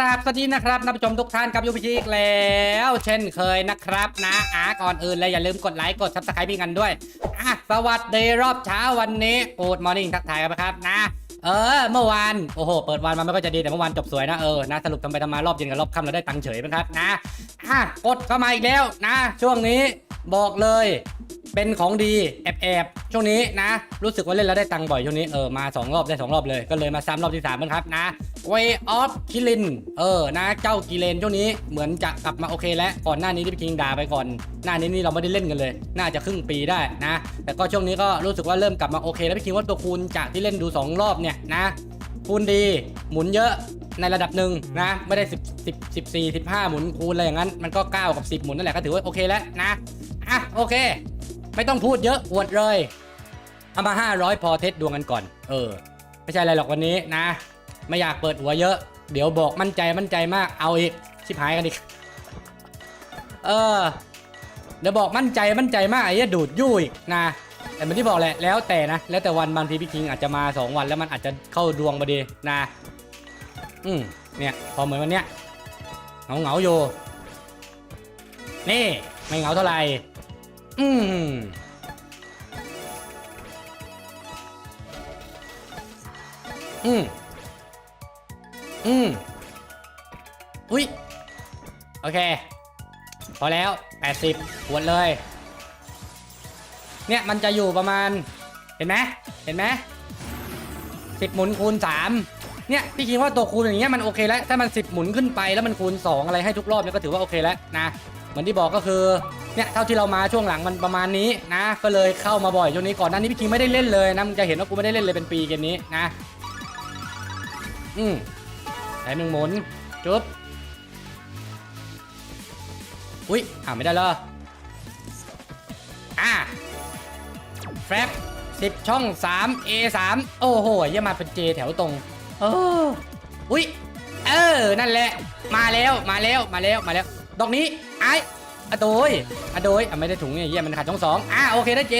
ราบสวัสดีนะครับท่านผู้ชมทุกท่านกับยูพีอีกแล้ว เช่นเคยนะครับนะอาก่อนอื่นเลยอย่าลืมกดไลค์กดซับสไครป์พี่กันด้วยอะสวัสดีรอบเช้าวันนี้กูดมอร์นิ่งทักทายกันนะครับนะ เออ เมื่อวานโอ้โห เปิดวันมาไม่ก็จะดีแต่เมื่อวานจบสวยนะเออนะสรุปทำไปทำมารอบเย็นกับรอบค่ำเราได้ตังค์เฉยนะครับนะอะกดเข้ามาอีกแล้วนะ ช่วงนี้บอกเลย เป็นของดีแอบแอบๆช่วงนี้นะ รู้สึกว่าเล่นแล้วได้ตังค์บ่อยช่วงนี้เออมาสองรอบได้สองรอบเลย ก็เลยมาซ้ำรอบที่สามบ้างครับนะ Way of กิลินเออนะ เจ้ากิเลนช่วงนี้เหมือนจะกลับมาโอเคแล้ว ก่อนหน้านี้ที่พี่คิงด่าไปก่อน หน้านี้นี่เราไม่ได้เล่นกันเลย น่าจะครึ่งปีได้นะ แต่ก็ช่วงนี้ก็รู้สึกว่าเริ่มกลับมาโอเคแล้วพี่คิงว่าตัวคูณจากที่เล่นดูสองรอบเนี่ยนะคูณดีหมุนเยอะในระดับหนึ่งนะ ไม่ได้ 10 10 14 15 หมุนคูณอะไรอย่างนั้น มันก็ 9 กับ 10 หมุนนั่นแหละก็ถือว่าโอเคแล้วนะอะโอเค ไม่ต้องพูดเยอะอวดเลยเอามา 500 พอเทสดวงกันก่อน เออ ไม่ใช่อะไรหรอกวันนี้นะ ไม่อยากเปิดหัวเยอะ เดี๋ยวบอกมั่นใจมั่นใจมาก เอาอีก ชิบหายกันอีก เออ เดี๋ยวบอกมั่นใจมั่นใจมากไอ้ยดูดยุ่ยนะ แต่เหมือนที่บอกแหละ แล้วแต่นะ แล้วแต่วันบางทีพี่คิงอาจจะมา 2 วันแล้วมันอาจจะเข้าดวงพอดีนะ อืมเนี่ย พอเหมือนวันเนี้ย เหงาเหงาๆอยู่นี่ ไม่เหงาเท่าไหร่ อืมอืมอืมอุ้ย โอเค พอแล้ว 80หวดเลย เนี่ยมันจะอยู่ประมาณ เห็นไหมเห็นไหมสิบหมุนคูณสามเนี่ย พี่คิดว่าตัวคูณอย่างเงี้ยมันโอเคแล้ว ถ้ามันสิบหมุนขึ้นไปแล้วมันคูณ 2 อะไรให้ทุกรอบเนี่ยก็ถือว่าโอเคแล้วนะ เหมือนที่บอกก็คือเนี่ยเท่าที่เรามาช่วงหลังมันประมาณนี้นะ ก็เลยเข้ามาบ่อยช่วงนี้ก่อนหน้านี้พี่คิงไม่ได้เล่นเลยนะมึงจะเห็นว่ากูไม่ได้เล่นเลยเป็นปีเกมนี้นะอืมไหนมึงหมุนจุ๊บอุ้ยอ่าไม่ได้เลยอ่าแฟบสิบช่อง 3 A 3โอ้โหเยี่ยมาเป็น J แถวตรงเอออุ้ยเออ นั่นแหละ มาแล้วมาแล้วมาแล้วมาแล้วดอกนี้ไอ อะโดยอะโดยอะไม่ได้ถุงเนี่ยเยี่ยมันขาดช่องสองอ่าโอเคได้เจ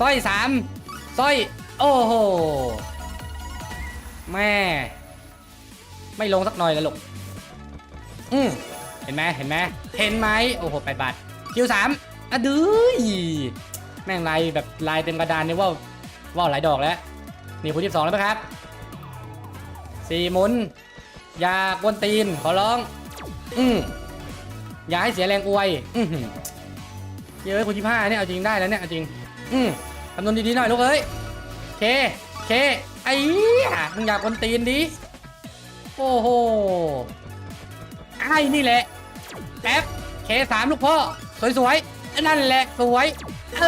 สร้อยสามสร้อย โอ้โห แม่ ไม่ลงสักหน่อยเลยลูกอืมเห็นไหมเห็นไหมเห็นไหมโอ้โหแปดบาทคิวสามอะดื้อแม่งลายแบบลายเต็มกระดานเนี่ยว่าว่าหลายดอกแล้ว นี่คูณที่สองแล้วไหมครับสี่หมุน อยากวนตีน ขอร้อง อืม อย่าให้เสียแรงอวยอือหือเยอะคูณที่ห้าเนี่ยเอาจริงได้แล้วเนี่ยเอาจริง อืมคำนวณดีๆหน่อยลูกเอ้ยเคเคไอ้เหี้ยมึงอยากกวนตีนดิโอ้โหไอ้นี่แหละแป๊บเคสามลูกพ่อสวยๆนั่นแหละสวย เอ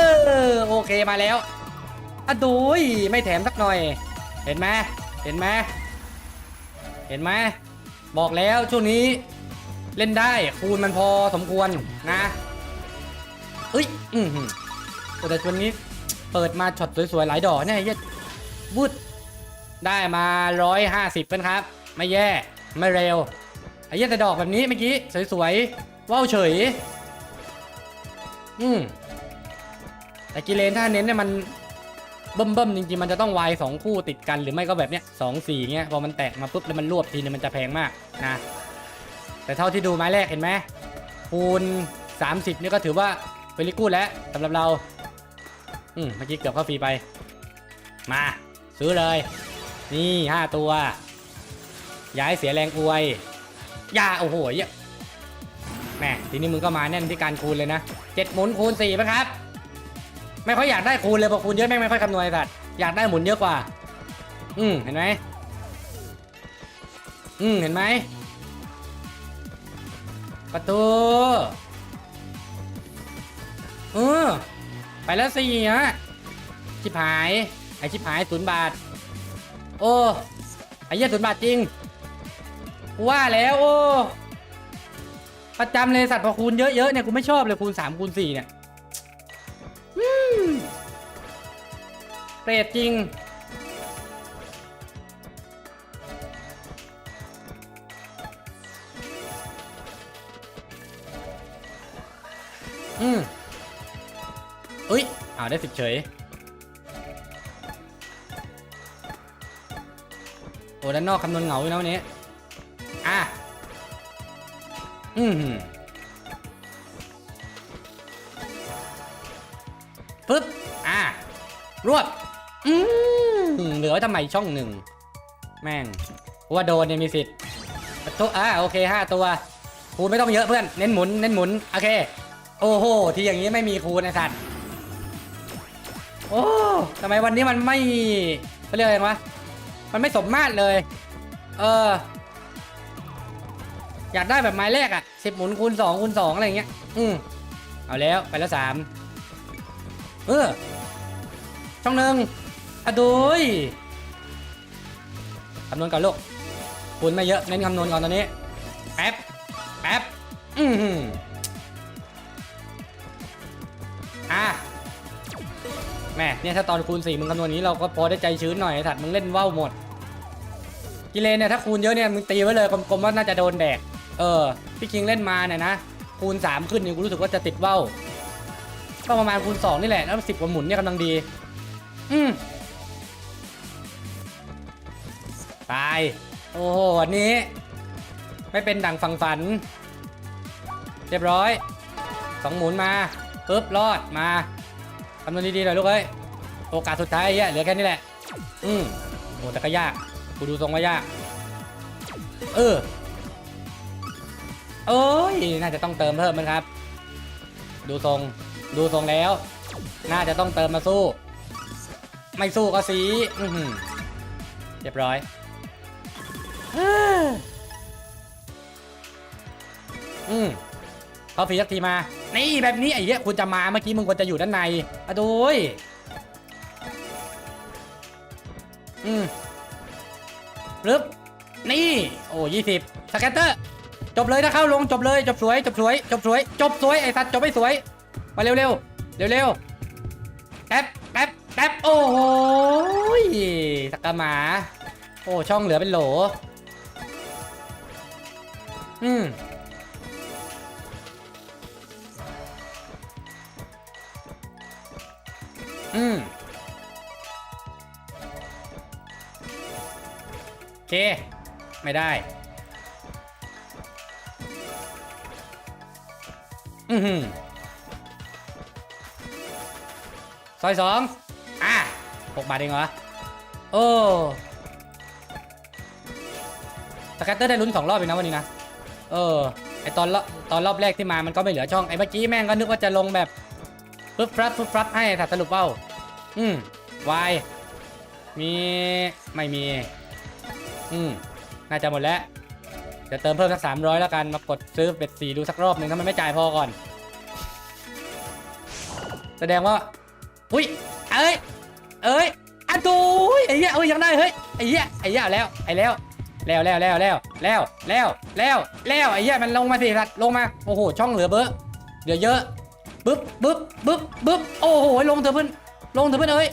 อโอเคมาแล้วอะดูยไม่แถมสักหน่อย เห็นไหมเห็นไหมเห็นไหมบอกแล้วช่วงนี้ เล่นได้คูณมันพอสมควรนะเอ้ยอือหือแต่วันนี้เปิดมาช็อตสวยๆหลายดอกเนี่ยเหี้ยวุดได้มา150เป็นครับ ไม่แย่ไม่เร็วไอ้เหี้ยแต่ดอกแบบนี้เมื่อกี้สวยๆว้าวเฉย อืมแต่กิเลนถ้าเน้นเนี่ยมันเบิ่มเบิ่มๆจริงๆมันจะต้องวายสองคู่ติดกันหรือไม่ก็แบบเนี้ยสองสี่เงี้ยพอมันแตกมาปุ๊บแล้วมันรวบทีเนี่ยมันจะแพงมากนะ แต่เท่าที่ดูไม้แรกเห็นไหมคูณ 30 นี่ก็ถือว่าเฟลิกูดแล้วสำหรับเราอืมเมื่อกี้เกือบเข้าฟรีไป มา ซื้อเลย นี่ 5 ตัวย่าให้เสียแรงอวยย่าโอ้โหเหี้ยแหม่ทีนี้มึงก็มาแน่นที่การคูณเลยนะเจ็ดหมุนคูณสี่ไหมครับ ไม่ค่อยอยากได้คูณเลยพอคูณเยอะแม่งไม่ค่อยคำนวณสัตว์อยากได้หมุนเยอะกว่า อืมเห็นไหมอืมเห็นไหม ประตู เออ ไปแล้วสี่ฮะชิบหาย ไอชิบหายศูนย์บาท โอ้ ไอ้เหี้ยศูนย์บาทจริง ว่าแล้วโอ้ ประจำเลยสัตว์พอคูณเยอะๆเนี่ยกูไม่ชอบเลยคูณ3คูณ4เนี่ยเปรตจริง อืมอุ้ยอ้าวได้สิบเฉย โอ้ด้านนอกคำนวณเหงาอยู่นะวันนี้ อะ อืมปึ๊บ อะ รวบ อืมเหลือไว้ทำไมช่องหนึ่ง แม่งกูว่าโดนเนี่ยมีสิทธิ์ตัวอะโอเคห้าตัวคูณไม่ต้องเยอะเพื่อน เน้นหมุน เน้นหมุน โอเค โอ้โห ที่อย่างนี้ไม่มีคูณไอ้สัตว์โอ้ทำไมวันนี้มันไม่เขาเรียกอะไรวะมันไม่สมมาตรเลย เออ อยากได้แบบไม้แรกอะสิบหมุนคูณสองคูณสองอะไรเงี้ย อืมเอาแล้วไปแล้วสามเออ ช่องหนึ่งอะดูยคำนวณก่อนลูกคูณไม่เยอะเน้นคำนวณก่อนตอนนี้ แป๊บ แป๊บ อือ แม่เนี่ยถ้าตอนคูณ4มึงคำนวณนี้เราก็พอได้ใจชื้นหน่อยไอ้สัตว์มึงเล่นว่าวหมด กิเลนเนี่ยถ้าคูณเยอะเนี่ยมึงตีไว้เลยกลมๆว่าน่าจะโดนแดก เออพี่คิงเล่นมาเนี่ยนะคูณ 3 ขึ้นเนี่ยกูรู้สึกว่าจะติดว่าวก็ประมาณคูณ2นี่แหละแล้วสิบกว่าหมุนเนี่ยกำลังดี อืมตาย โอ้โหวันนี้ ไม่เป็นดังฝังฝัน เรียบร้อยสองหมุนมาปึ๊บรอดมา คำนวณดีๆหน่อยลูกเอ้ย โอกาสสุดท้ายไอ้เหี้ยเหลือแค่นี้แหละ อืมโอ้แต่ก็ยาก กูดูทรงว่ายาก เออโอ้ย น่าจะต้องเติมเพิ่มมั้งครับ ดูทรง ดูทรงแล้ว น่าจะต้องเติมมาสู้ ไม่สู้ก็สีอือหือเรียบร้อยเฮ้ออืมเขาฟีสักทีมา นี่แบบนี้ไอ้เหี้ยคุณจะมาเมื่อกี้มึงควรจะอยู่ด้านในอะดูยอืมรึบนี่ โอ้ยี่สิบสแกตเตอร์ จบเลยนะเข้าลงจบเลย จบสวย จบสวย จบสวย จบสวยไอ้สัตว์จบไม่สวย มาเร็วเร็วเร็วเร็วแป๊บแป๊บแป๊บโอ้โหสักกะหมา โอ้ช่องเหลือเป็นโหล อืม อืมโอเค ไม่ได้ อือหือซอยสองอะหกบาทเองเหรอ โอ้สแกตเตอร์ได้ลุ้นสองรอบเองนะวันนี้นะ เออ ไอตอนตอนรอบแรกที่มามันก็ไม่เหลือช่อง ไอเมื่อกี้แม่งก็นึกว่าจะลงแบบ ปึ๊บฟรับปึ๊บฟรับให้แต่สรุปเป้าอืมวายมีไม่มี อืมน่าจะหมดแล้วจะเติมเพิ่มสักสามร้อยแล้วกันมากดซื้อเป็ดสีดูสักรอบหนึ่งถ้ามันไม่จ่ายพอก่อน แสดงว่า อุ้ยเอ้ยเอ้ยอะดูยไอ้เหี้ยเอ้ยยังได้เฮ้ยไอ้เหี้ยไอ้เหี้ยแล้วไอ้แล้วแล้วแล้วแล้วแล้วแล้วแล้วแล้วแล้วไอ้เหี้ยมันลงมาสิสัตว์ลงมาโอ้โหช่องเหลือเบอะเหลือเยอะ บึ๊บบึ๊บบึ๊บบึ๊บโอ้โหลงเถอะเพื่อนลงเถอะเพื่อนเอ้ย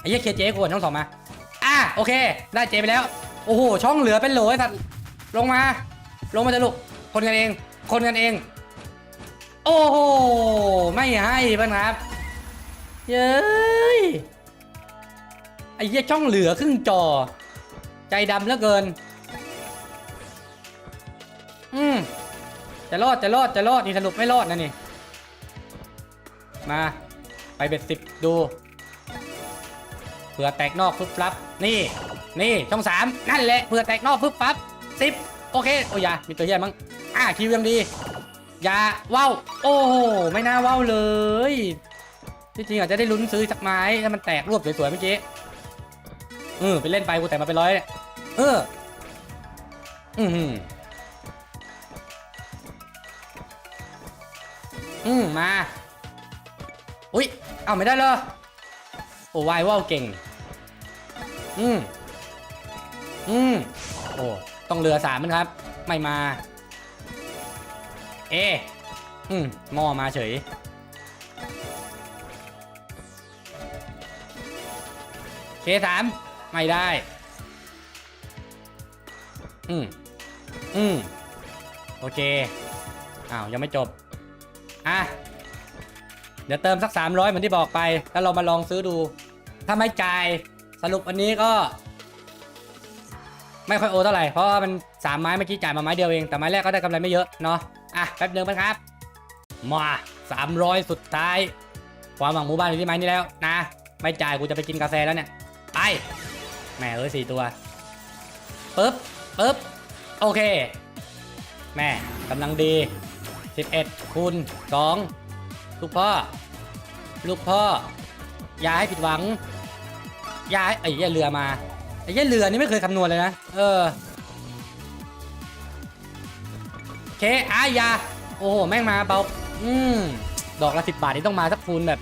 ไอ้เหี้ยเคลียร์เจ๊กวนช่องสองมาอะโอเค ได้เจ๊ไปแล้วโอ้โหช่องเหลือเป็นโหลไอ้สัตว์ลงมา ลงมาจะลูกคนกันเอง คนกันเอง โอ้โหไม่ให้เพื่อนครับเย้ยไอ้เหี้ยช่องเหลือครึ่งจอ ใจดำเหลือเกิน อืมจะรอดจะรอดจะรอดนี่สรุปไม่รอดนะนี่ มา ไปเบ็ดสิบดูเผื่อแตกนอกปุ๊บปั๊บนี่ นี่ช่องสามนั่นแหละเผื่อแตกนอกปุ๊บปั๊บสิบโอเคโอ้ยามีตัวเหี้ยมั้งอ่าคิวยังดีอย่าว้าวโอ้โหไม่น่าว้าวเลยที่จริงอาจจะได้ลุ้นซื้อสักไม้ถ้ามันแตกรวบสวยๆเมื่อกี้เออไปเล่นไปกูแต่มาเป็นร้อยเนี่ยเอออืมอืมอืมมา อุ้ยเอาไม่ได้เลยโอ้วายว่าวเก่ง อืมอืมโอ้ต้องเรือสามมันครับ ไม่มา เออืมหม้อมาเฉย เคสามไม่ได้ อืมอืมโอเค อ้าว ยังไม่จบ อะ เดี๋ยวเติมสัก 300 เหมือนที่บอกไป แล้วเรามาลองซื้อดู ถ้าไม่จ่ายสรุปวันนี้ก็ ไม่ค่อยโอเท่าไหร่เพราะว่ามันสามไม้เมื่อกี้จ่ายมาไม้เดียวเองแต่ไม้แรกก็ได้กำไรไม่เยอะเนาะอะแป๊บเดียวนะครับมา300 สุดท้ายความหวังหมู่บ้านอยู่ที่ไม้นี้แล้วนะ ไม่จ่ายกูจะไปกินกาแฟแล้วเนี่ยไปแม่เอ้ยสี่ตัวปึ๊บปึ๊บโอเค แม่กำลังดี 11คูณ2 ลูกพ่อ ลูกพ่อ อย่าให้ผิดหวัง อย่าให้ไอ้เหี้ยเรือมาไอ้เหี้ยเรือนี่ไม่เคยคำนวณเลยนะ เออเคอะยา โอ้โห แม่งมาเบา อืม ดอกละสิบบาทนี่ต้องมาสักคูณแบบ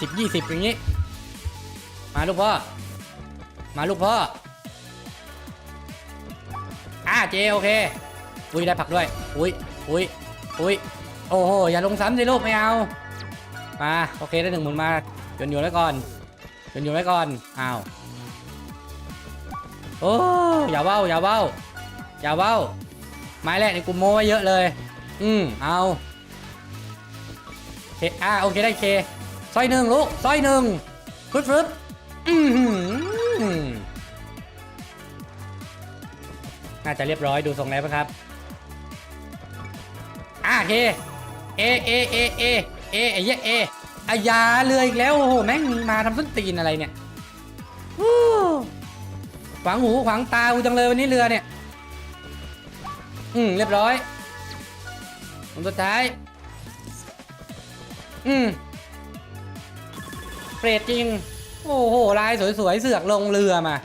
สิบยี่สิบอย่างนี้ มาลูกพ่อ มาลูกพ่อ อะเจโอเค อุ้ยได้ผักด้วย อุ้ยอุ้ยอุ้ย โอ้โหอย่าลงซ้ำสิลูกไม่เอามาโอเคได้หนึ่งหมุนมาโยนโยนไว้ก่อนโยนโยนไว้ก่อนอ้าวโอ้อย่าเว้าอย่าเว้าอย่าเว้าไม้แรกในกูโม้ไว้เยอะเลย อืมเอาเคอ่าโอเคได้เคซอยหนึ่งลูกซอยหนึ่งฟึดฟึดอือหือน่าจะเรียบร้อยดูทรงแล้วนะครับอ่าเค เอเอเอเอเอไอ้เหี้ยเออายาเรืออีกแล้วโอ้โหแม่งมาทำส้นตีนอะไรเนี่ยฮู้ขวางหูขวางตากูจังเลยวันนี้เรือเนี่ย อืมเรียบร้อยคนสุดท้าย อืมเปรตจริง โอ้โห ลายสวยๆ เสือกลงเรือมา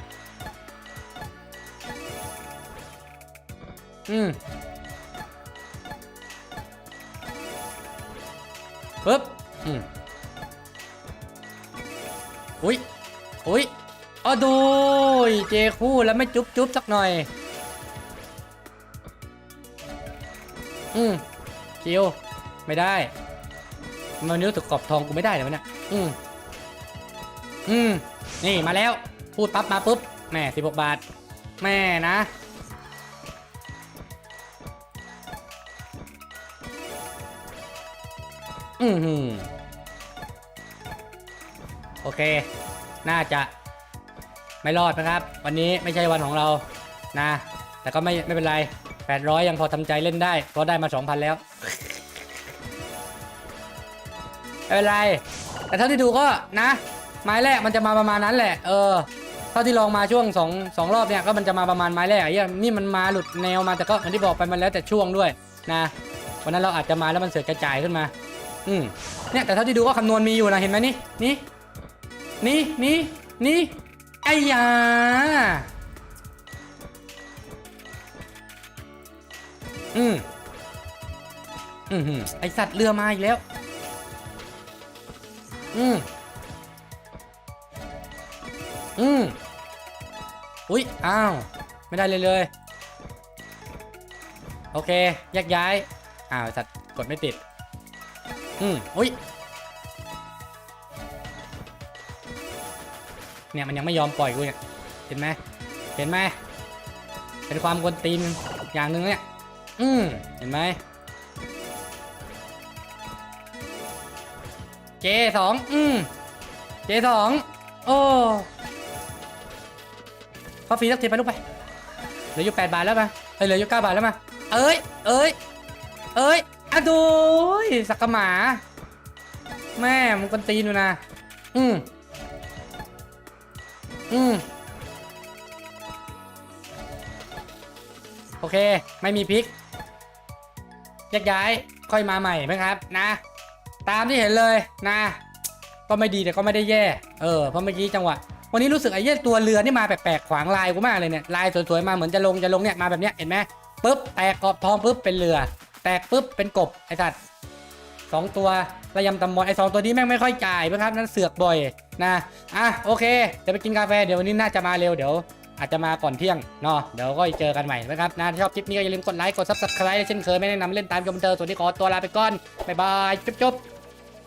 อืม ปึ๊บอืมอุ้ยอุ้ยอ๋อดูยเจคู่แล้วไม่จุ๊บจุ๊บสักหน่อย อืมคิวไม่ได้ มันนิ้วตกกรอบทองกูไม่ได้เลยวะเนี่ยอืมอืมนี่มาแล้ว พูดปั๊บมาปุ๊บแม่สิบหกบาท แม่นะ อืมโอเค น่าจะไม่รอดนะครับ วันนี้ไม่ใช่วันของเรานะ แต่ก็ไม่ไม่เป็นไร 800 ยังพอทำใจเล่นได้ เพราะได้มา 2,000 แล้วไม่เป็นไร แต่เท่าที่ดูก็นะ ไม้แรกมันจะมาประมาณนั้นแหละ เออ เท่าที่ลองมาช่วง2 2รอบเนี่ยก็มันจะมาประมาณไม้แรกไอ้เหี้ยนี่มันมาหลุดแนวมาแต่ก็อย่างที่บอกไปมันแล้วแต่ช่วงด้วยนะวันนั้นเราอาจจะมาแล้วมันเสือกกระจายขึ้นมา อืมเนี่ยแต่เท่าที่ดูก็คำนวณมีอยู่นะเห็นไหมนี่นี่นี่นี่นี่ไอ้ยาอืมอืมไอสัตว์เรือมาอีกแล้ว อืมอืมอุ๊ย อ้าว ไม่ได้เลยเลย โอเคแยกย้าย อ้าวสัตว์กดไม่ติด อืมอุ๊ยเนี่ยมันยังไม่ยอมปล่อยกูเนี่ย เห็นไหมเห็นไหมเป็นความกวนตีนอย่างหนึ่งเนี่ย อืมเห็นไหมเจสองอืมเจสองโอ้ขอฟรีสักทีไปลูกไปเหลืออยู่แปดบาทแล้วมาเอ้ยเหลืออยู่เก้าบาทแล้วมา เอ้ย เอ้ย เอ้ย อะดูยสักกะหมา แม่มึงกวนตีนอยู่นะ อืมอืมโอเค ไม่มีพริกแยกย้ายค่อยมาใหม่นะครับนะ ตามที่เห็นเลยนะ ก็ไม่ดีแต่ก็ไม่ได้แย่เออเพราะเมื่อกี้จังหวะวันนี้รู้สึกไอ้เหี้ยตัวเรือนี่มาแปลกๆขวางลายกูมากเลยเนี่ยลายสวยๆมาเหมือนจะลงจะลงเนี่ยมาแบบเนี้ยเห็นไหมปุ๊บแตกกรอบทองปุ๊บเป็นเรือ แตกปุ๊บเป็นกบไอ้สัตว์สองตัวระยำตำมอนไอ้สองตัวนี้แม่งไม่ค่อยจ่ายนะครับนั่นเสือกบ่อยนะอะโอเคเดี๋ยวไปกินกาแฟเดี๋ยววันนี้น่าจะมาเร็วเดี๋ยวอาจจะมาก่อนเที่ยงเนาะเดี๋ยวก็เจอกันใหม่นะครับนะถ้าชอบคลิปนี้ก็อย่าลืมกดไลค์กดซับสไครต์เช่นเคยไม่แนะนำเล่นตามคอมพิวเจอร์ส่วนที่ขอตัวลาไปก่อนบ๊ายบายจุ๊บ